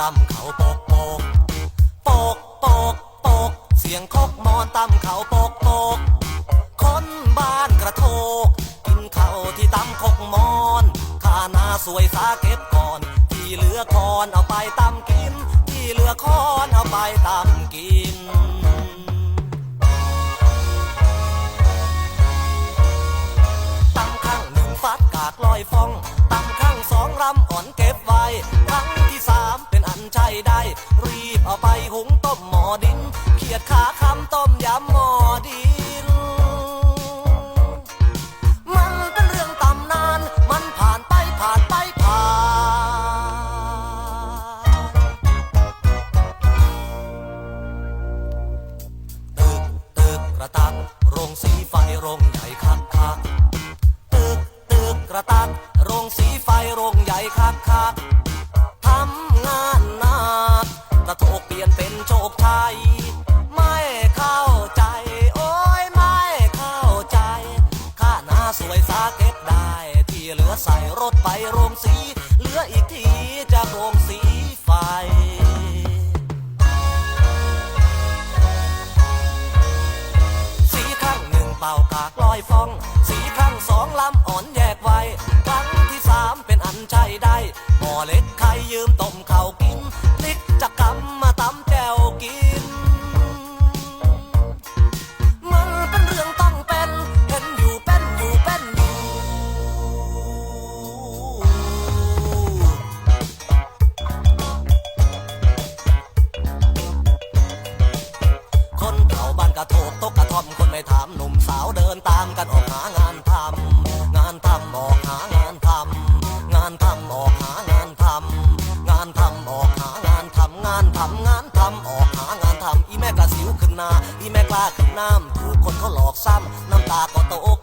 ตำเขาปกปกปกปกปกเสียงคกมอนตำเขาปกปกคนบ้านกระโทกกินข้าวที่ตำคกมอนข้านาสวยสาเก็บก่อน ที่เหลือคอนเอาไปตำกิน ที่เหลือคอนเอาไปตำกินตั้งข้างหนึ่งฟัดกากลอยฟองตั้งข้างสองรำอ่อนเก็บไว้ครั้งที่สาม ใช้ได้ รีบเอาไปหุงต้มหมอดิน เขียดขาคำต้มยำหมอดิน มันเป็นเรื่องตำนาน มันผ่านไปผ่านไปผ่านตึกตึกกระตักโรงสีไฟโรงใหญ่คักคักตึกตึกกระตักโรงสีไฟโรงใหญ่คักคักทำ กระโทกเปลี่ยนเป็นโชคชัยไม่เข้าใจ โอ้ยไม่เข้าใจ ข้าหน้าสวยสาเก็บได้ ที่เหลือใส่รถไปโรงสี เหลืออีกทีจากโรงสีไฟสีข้างหนึ่งเป่ากากลอยฟอง สีข้างสองลำอ่อนแยกไว้ครั้งที่สามเป็นอันใช้ได้หมอเล็กใครยืมต้มเขา ออกหางานทำงานทำงานทำออกหางานทำอีแม่กระสิวขึ้นนาอีแม่กล้าขึ้นน้ำถูกคนเขาหลอกซ้ำน้ำตาก็โตก